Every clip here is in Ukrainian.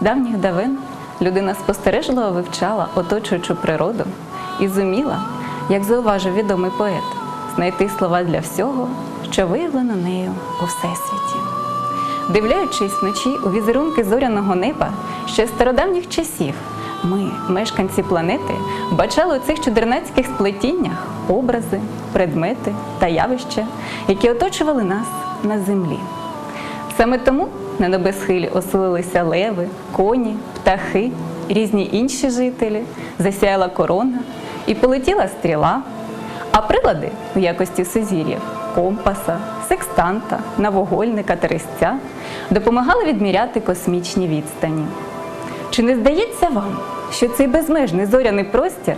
стародавніх давен людина спостережливо вивчала оточуючу природу і зуміла, як зауважив відомий поет, знайти слова для всього, що виявлено нею у всесвіті. Дивляючись вночі у візерунки зоряного неба ще з стародавніх часів, ми, мешканці планети, бачали у цих чудернацьких сплетіннях образи, предмети та явища, які оточували нас на землі. Саме тому на небосхилі оселилися леви, коні, птахи, різні інші жителі, засяяла корона і полетіла стріла, а прилади в якості сузір'їв компаса, секстанта, навогольника та резця допомагали відміряти космічні відстані. Чи не здається вам, що цей безмежний зоряний простір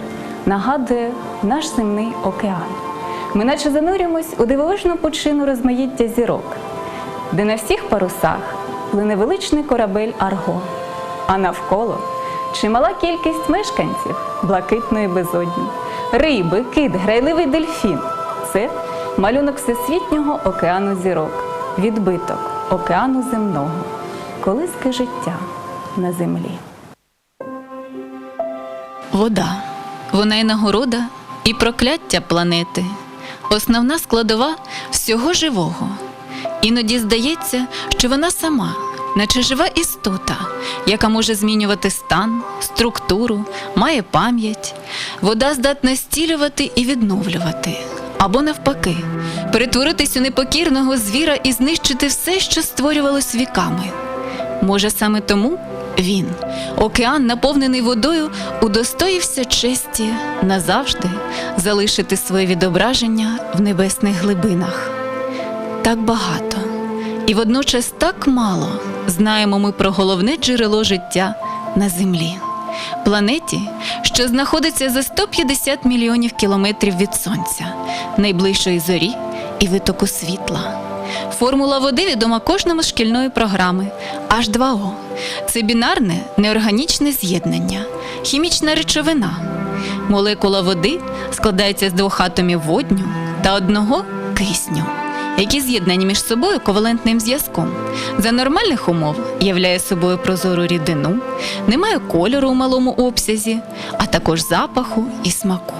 нагадує наш земний океан? Ми наче занурюємось у дивовижну пучину розмаїття зірок, де на всіх парусах плине величний корабель Арго, а навколо чимала кількість мешканців блакитної безодні, риби, кит, грайливий дельфін. Це малюнок всесвітнього океану зірок, відбиток океану земного, колиски життя на землі. Вода. Вона і нагорода, і прокляття планети, основна складова всього живого. Іноді здається, що вона сама, наче жива істота, яка може змінювати стан, структуру, має пам'ять. Вода здатна зцілювати і відновлювати. Або навпаки, перетворитись у непокірного звіра і знищити все, що створювалось віками. Може, саме тому він, океан, наповнений водою, удостоївся честі назавжди залишити своє відображення в небесних глибинах. Так багато і водночас так мало знаємо ми про головне джерело життя на землі, планеті, що знаходиться за 150 мільйонів кілометрів від сонця, найближчої зорі і витоку світла. Формула води відома кожному з шкільної програми H2O. Це бінарне неорганічне з'єднання, хімічна речовина. Молекула води складається з двох атомів водню та одного кисню, які з'єднані між собою ковалентним зв'язком. За нормальних умов являє собою прозору рідину, немає кольору у малому обсязі, а також запаху і смаку.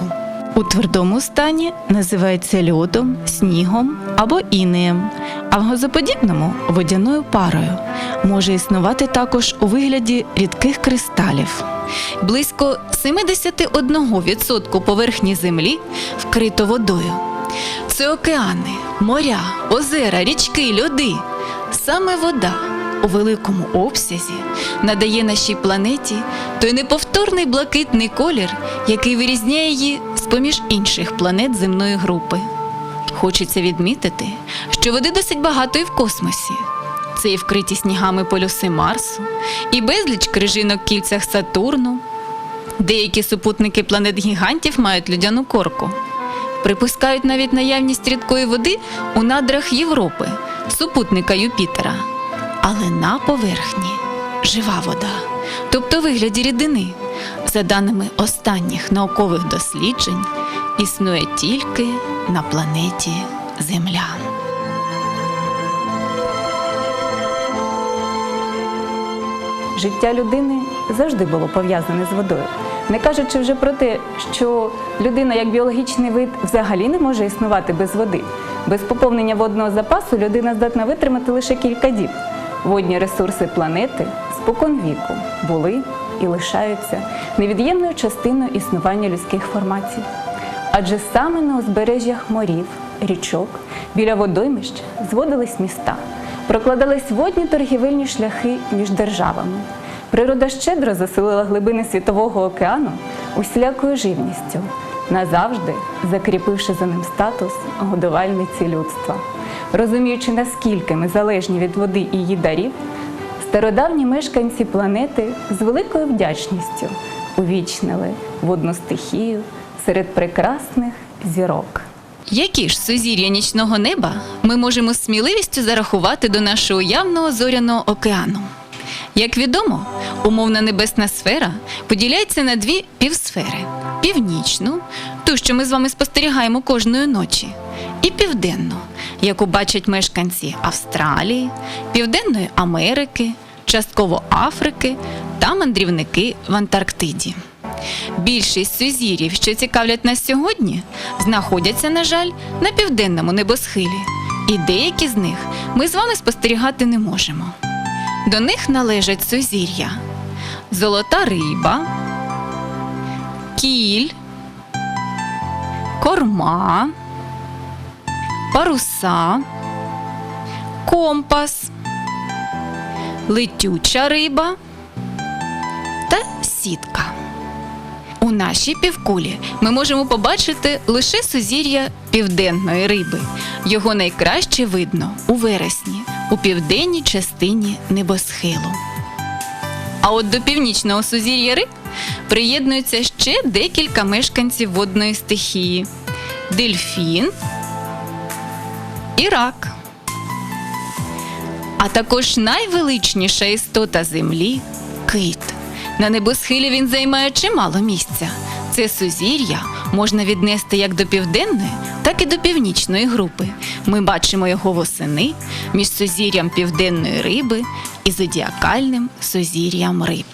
У твердому стані називається льодом, снігом або інеєм, а в газоподібному водяною парою. Може існувати також у вигляді рідких кристалів. Близько 71% поверхні землі вкрито водою. Це океани, моря, озера, річки, льоди. Саме вода у великому обсязі надає нашій планеті той неповторний блакитний колір, який вирізняє її з-поміж інших планет земної групи. Хочеться відмітити, що води досить багато і в космосі. Це і вкриті снігами полюси Марсу, і безліч крижинок в кільцях Сатурну. Деякі супутники планет гігантів мають людяну корку. Припускають навіть наявність рідкої води у надрах Європи, супутника Юпітера. Але на поверхні жива вода, тобто вигляді рідини, за даними останніх наукових досліджень, існує тільки на планеті Земля. Життя людини завжди було пов'язане з водою. Не кажучи вже про те, що людина як біологічний вид взагалі не може існувати без води. Без поповнення водного запасу людина здатна витримати лише кілька діб. Водні ресурси планети спокон віку були і лишаються невід'ємною частиною існування людських формацій. Адже саме на узбережжях морів, річок, біля водоймищ зводились міста, прокладались водні торгівельні шляхи між державами. Природа щедро заселила глибини світового океану усілякою живністю, назавжди закріпивши за ним статус годувальниці людства. Розуміючи, наскільки ми залежні від води і її дарів, стародавні мешканці планети з великою вдячністю увічнили водну стихію серед прекрасних зірок. Які ж сузір'я нічного неба ми можемо сміливістю зарахувати до нашого явного зоряного океану? Як відомо, умовна небесна сфера поділяється на дві півсфери: північну, ту, що ми з вами спостерігаємо кожної ночі, і південну, яку бачать мешканці Австралії, Південної Америки, частково Африки та мандрівники в Антарктиді. Більшість сузір'їв, що цікавлять нас сьогодні, знаходяться, на жаль, на південному небосхилі, і деякі з них ми з вами спостерігати не можемо. До них належать сузір'я, золота риба, кіль, корма, паруса, компас, летюча риба та сітка. У нашій півкулі ми можемо побачити лише сузір'я південної риби. Його найкраще видно у вересні, у південній частині небосхилу. А от до північного сузір'я риб приєднується ще декілька мешканців водної стихії: дельфін і рак. А також найвеличніша істота землі кит. На небосхилі він займає чимало місця. Це сузір'я можна віднести як до південної, так і до північної групи. Ми бачимо його восени між сузір'ям південної риби і зодіакальним сузір'ям риб.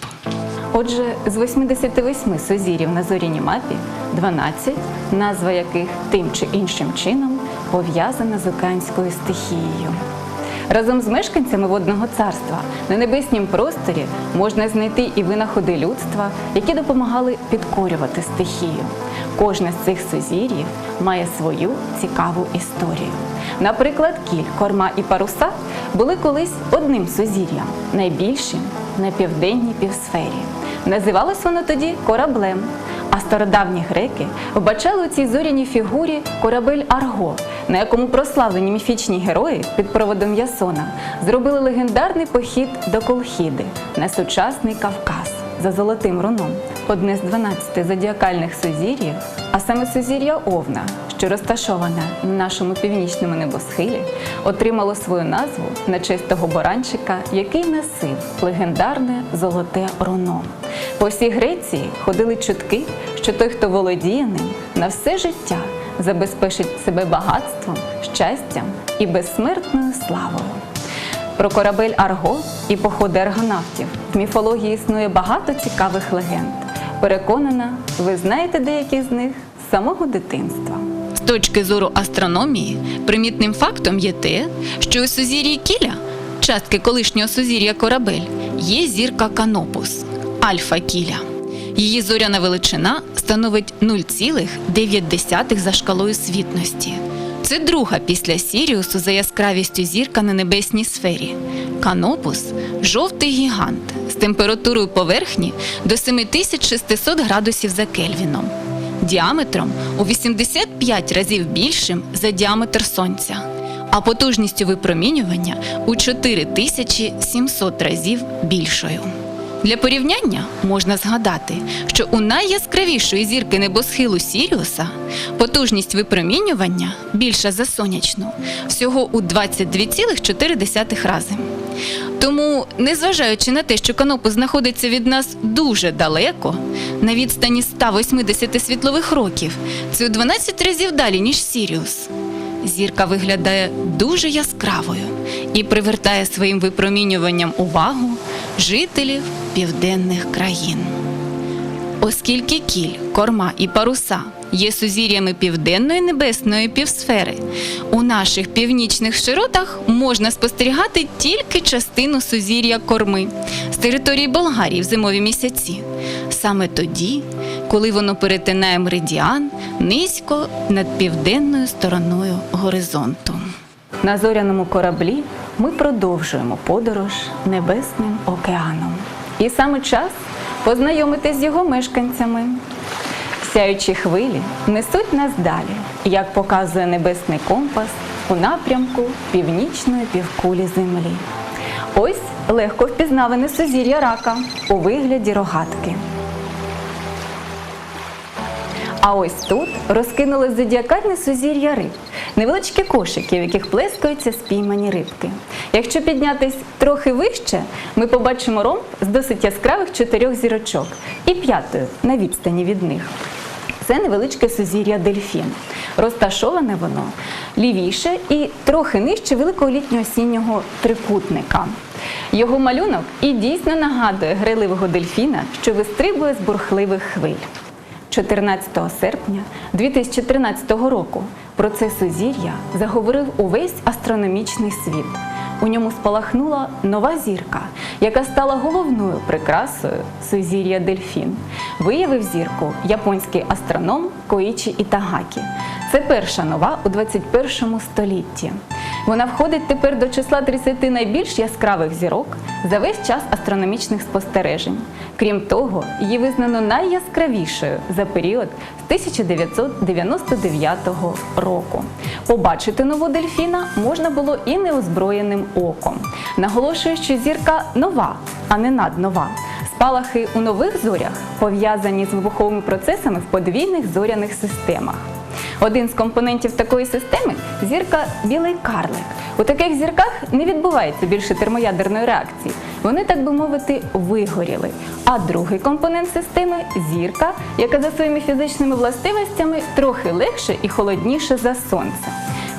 Отже, з 88 сузір'їв на зоряній мапі 12, назва яких тим чи іншим чином пов'язана з океанською стихією. Разом з мешканцями водного царства на небеснім просторі можна знайти і винаходи людства, які допомагали підкорювати стихію. Кожне з цих сузір'їв має свою цікаву історію. Наприклад, кіль, корма і паруса були колись одним сузір'ям, найбільшим на південній півсфері. Називалось воно тоді кораблем. А стародавні греки вбачали у цій зоряній фігурі корабель Арго, на якому прославлені міфічні герої під проводом Ясона зробили легендарний похід до Колхіди на сучасний Кавказ за золотим руном. Одне з 12 зодіакальних сузір'їв, а саме сузір'я Овна, що розташоване на нашому північному небосхилі, отримало свою назву на честь того баранчика, який носив легендарне золоте руно. По всій Греції ходили чутки, що той, хто володіє ним, на все життя забезпечить себе багатством, щастям і безсмертною славою. Про корабель Арго і походи аргонавтів в міфології існує багато цікавих легенд. Переконана, ви знаєте деякі з них з самого дитинства. Точки зору астрономії, примітним фактом є те, що у сузір'ї Кіля, частки колишнього сузір'я корабель, є зірка Канопус Альфа Кіля. Її зоряна величина становить 0,9 за шкалою світності. Це друга після Сіріусу за яскравістю зірка на небесній сфері. Канопус жовтий гігант з температурою поверхні до 7600 градусів за Кельвіном діаметром у 85 разів більшим за діаметр Сонця, а потужністю випромінювання у 4700 разів більшою. Для порівняння можна згадати, що у найяскравішої зірки небосхилу Сіріуса потужність випромінювання більша за сонячну, всього у 22,4 рази. Тому, незважаючи на те, що Канопус знаходиться від нас дуже далеко, на відстані 180 світлових років, це у 12 разів далі, ніж Сіріус. Зірка виглядає дуже яскравою і привертає своїм випромінюванням увагу жителів південних країн. Оскільки кіль, корма і паруса є сузір'ями південної небесної півсфери, у наших північних широтах можна спостерігати тільки частину сузір'я корми з території Болгарії в зимові місяці, саме тоді, коли воно перетинає меридіан низько над південною стороною горизонту. На зоряному кораблі ми продовжуємо подорож небесним океаном. І саме час познайомитись з його мешканцями. Сяючі хвилі несуть нас далі, як показує небесний компас у напрямку північної півкулі Землі. Ось легко впізнаване сузір'я рака у вигляді рогатки. А ось тут розкинулось зодіакальне сузір'я риб, невеличкі кошики, в яких плескаються спіймані рибки. Якщо піднятись трохи вище, ми побачимо ромб з досить яскравих чотирьох зірочок і п'ятою на відстані від них. Це невеличке сузір'я дельфін. Розташоване воно лівіше і трохи нижче великого літнього осіннього трикутника. Його малюнок і дійсно нагадує гриливого дельфіна, що вистрибує з бурхливих хвиль. 14 серпня 2013 року про це сузір'я заговорив увесь астрономічний світ. У ньому спалахнула нова зірка, яка стала головною прикрасою сузір'я Дельфін. Виявив зірку японський астроном Коїчі Ітагакі. Це перша нова у 21 столітті. Вона входить тепер до числа 30 найбільш яскравих зірок за весь час астрономічних спостережень. Крім того, її визнано найяскравішою за період з 1999 року. Побачити нову дельфіна можна було і неозброєним оком. Наголошую, що зірка нова, а не наднова. Спалахи у нових зорях пов'язані з вибуховими процесами в подвійних зоряних системах. Один з компонентів такої системи зірка білий карлик. У таких зірках не відбувається більше термоядерної реакції. Вони, так би мовити, вигоріли. А другий компонент системи зірка, яка за своїми фізичними властивостями трохи легше і холодніше за сонце.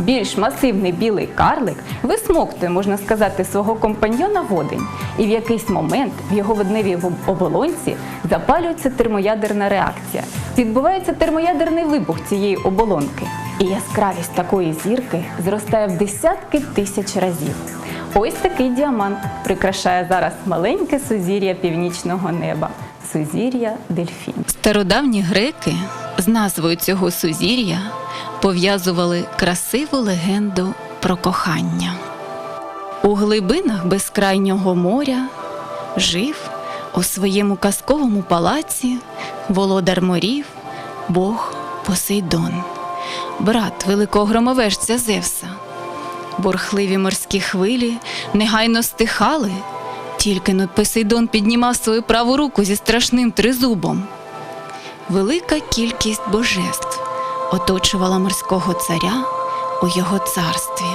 Більш масивний білий карлик висмоктує, можна сказати, свого компаньйона водень, і в якийсь момент в його водневій оболонці запалюється термоядерна реакція. Відбувається термоядерний вибух цієї оболонки, і яскравість такої зірки зростає в десятки тисяч разів. Ось такий діамант прикрашає зараз маленьке сузір'я північного неба сузір'я Дельфін. Стародавні греки з назвою цього сузір'я пов'язували красиву легенду про кохання. У глибинах безкрайнього моря жив у своєму казковому палаці володар морів, Бог Посейдон, брат великого громовежця Зевса. Бурхливі морські хвилі негайно стихали, тільки но Посейдон піднімав свою праву руку зі страшним тризубом. Велика кількість божеств оточувала морського царя у його царстві.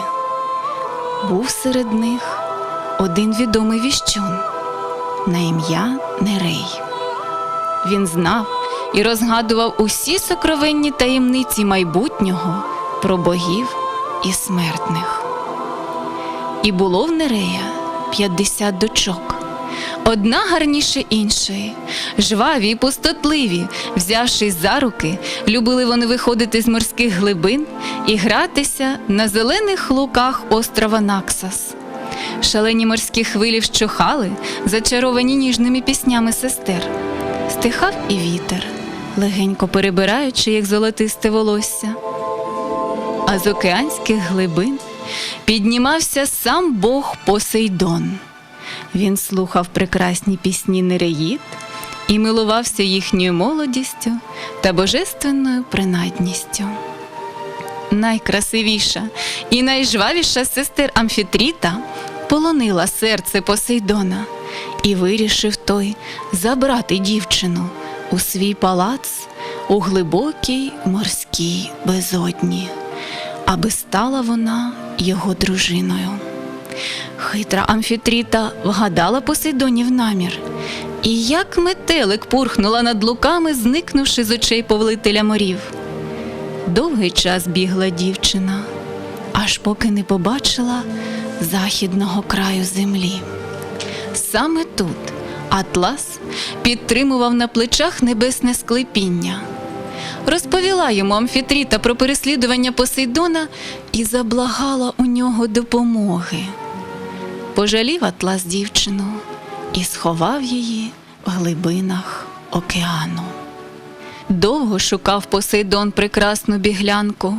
Був серед них один відомий віщун на ім'я Нерей. Він знав і розгадував усі сокровенні таємниці майбутнього про богів і смертних. І було в Нерея 50 дочок. Одна гарніше іншої, жваві і пустотливі, взявшись за руки, любили вони виходити з морських глибин і гратися на зелених луках острова Наксас. Шалені морські хвилі вщухали, зачаровані ніжними піснями сестер. Стихав і вітер, легенько перебираючи, як золотисте волосся. А з океанських глибин піднімався сам Бог Посейдон. Він слухав прекрасні пісні Нереїд і милувався їхньою молодістю та божественною принадністю. Найкрасивіша і найжвавіша сестер Амфітріта полонила серце Посейдона і вирішив той забрати дівчину у свій палац у глибокій морській безодні, аби стала вона його дружиною. Хитра Амфітріта вгадала Посейдонів намір, і як метелик пурхнула над луками, зникнувши з очей повелителя морів. Довгий час бігла дівчина, аж поки не побачила західного краю землі. Саме тут Атлас підтримував на плечах небесне склепіння. Розповіла йому Амфітріта про переслідування Посейдона і заблагала у нього допомоги. Пожалів Атлас дівчину і сховав її в глибинах океану. Довго шукав Посейдон прекрасну біглянку,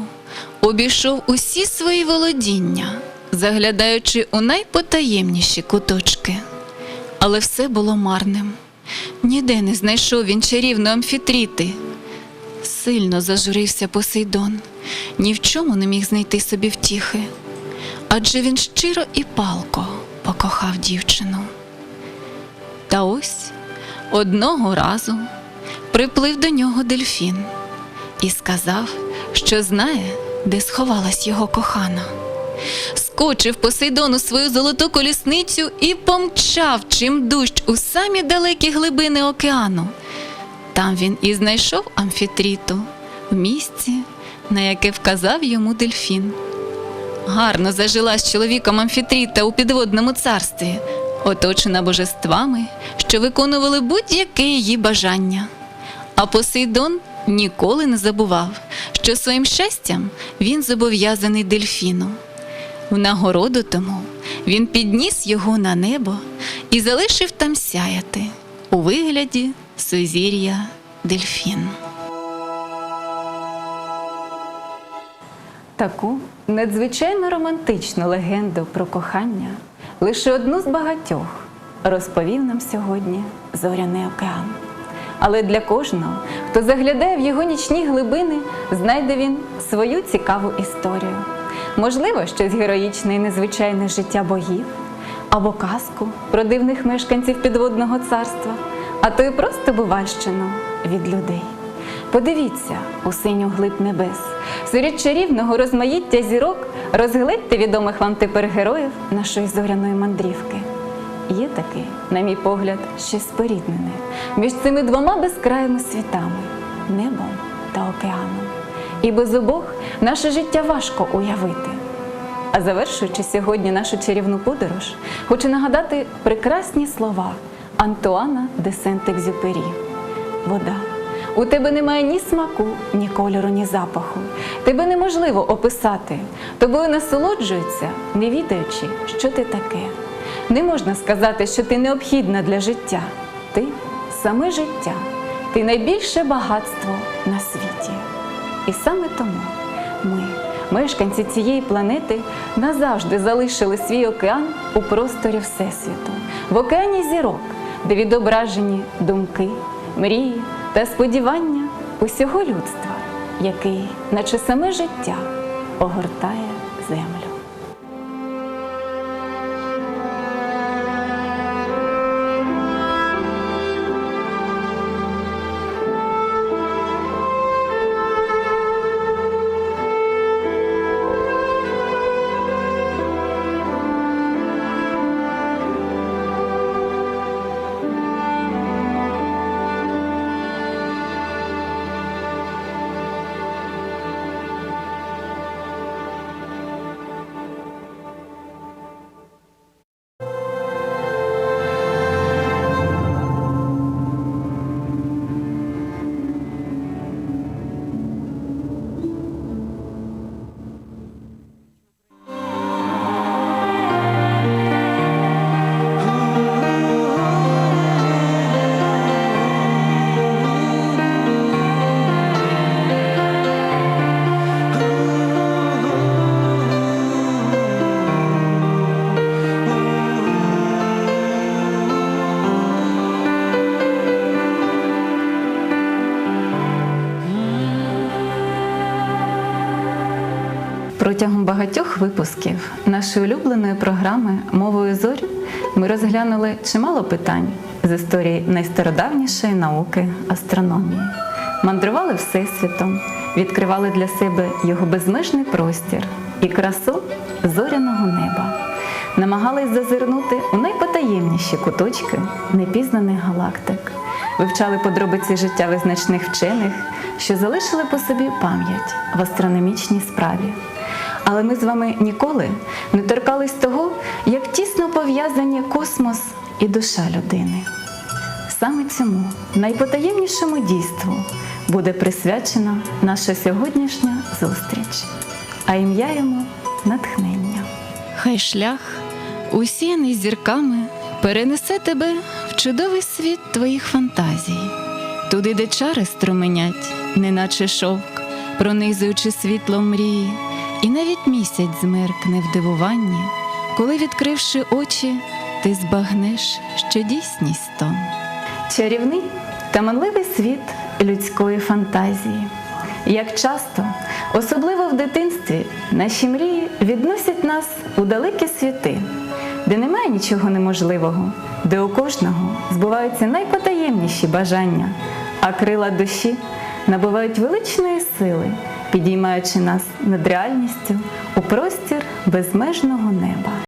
обійшов усі свої володіння, заглядаючи у найпотаємніші куточки. Але все було марним. Ніде не знайшов він чарівної амфітріти. Сильно зажурився Посейдон, ні в чому не міг знайти собі втіхи, адже він щиро і палко покохав дівчину. Та ось одного разу приплив до нього дельфін і сказав, що знає, де сховалась його кохана. Скочив Посейдон у свою золоту колісницю і помчав чим дужч у самі далекі глибини океану. Там він і знайшов амфітріту в місці, на яке вказав йому дельфін. Гарно зажила з чоловіком амфітріта у підводному царстві, оточена божествами, що виконували будь-яке її бажання. А Посейдон ніколи не забував, що своїм щастям він зобов'язаний дельфіну. В нагороду тому він підніс його на небо і залишив там сяяти у вигляді сузір'я дельфін. Таку надзвичайно романтичну легенду про кохання, лише одну з багатьох, розповів нам сьогодні зоряний океан. Але для кожного, хто заглядає в його нічні глибини, знайде він свою цікаву історію. Можливо, щось героїчне і незвичайне життя богів, або казку про дивних мешканців підводного царства, а то й просто бувальщину від людей. Подивіться у синю глиб небес, серед чарівного розмаїття зірок розгледьте відомих вам тепер героїв нашої зоряної мандрівки. Є таки, на мій погляд, щось споріднене між цими двома безкраїми світами небом та океаном. І без обох наше життя важко уявити. А завершуючи сьогодні нашу чарівну подорож, хочу нагадати прекрасні слова Антуана де Сент-Екзюпері. Вода. У тебе немає ні смаку, ні кольору, ні запаху. Тебе неможливо описати. Тобою насолоджуються, не відаючи, що ти таке. Не можна сказати, що ти необхідна для життя. Ти саме життя, ти найбільше багатство на світі. І саме тому ми, мешканці цієї планети, назавжди залишили свій океан у просторі Всесвіту, в океані зірок, де відображені думки, мрії та сподівання усього людства, який, наче саме життя, огортає землю. Протягом багатьох випусків нашої улюбленої програми Мовою зорі ми розглянули чимало питань з історії найстародавнішої науки астрономії, мандрували всесвітом, відкривали для себе його безмежний простір і красу зоряного неба, намагались зазирнути у найпотаємніші куточки непізнаних галактик, вивчали подробиці життя визначних вчених, що залишили по собі пам'ять в астрономічній справі. Але ми з вами ніколи не торкались того, як тісно пов'язані космос і душа людини. Саме цьому найпотаємнішому дійству буде присвячена наша сьогоднішня зустріч, а ім'я йому натхнення. Хай шлях, усіяний зірками, перенесе тебе в чудовий світ твоїх фантазій, туди, де чари струменять, неначе шовк, пронизуючи світло мрії, і навіть місяць змеркне в дивуванні, коли, відкривши очі, ти збагнеш, що дійсність то. Чарівний та манливий світ людської фантазії. Як часто, особливо в дитинстві, наші мрії відносять нас у далекі світи, де немає нічого неможливого, де у кожного збуваються найпотаємніші бажання, а крила душі набувають величної сили, підіймаючи нас над реальністю у простір безмежного неба.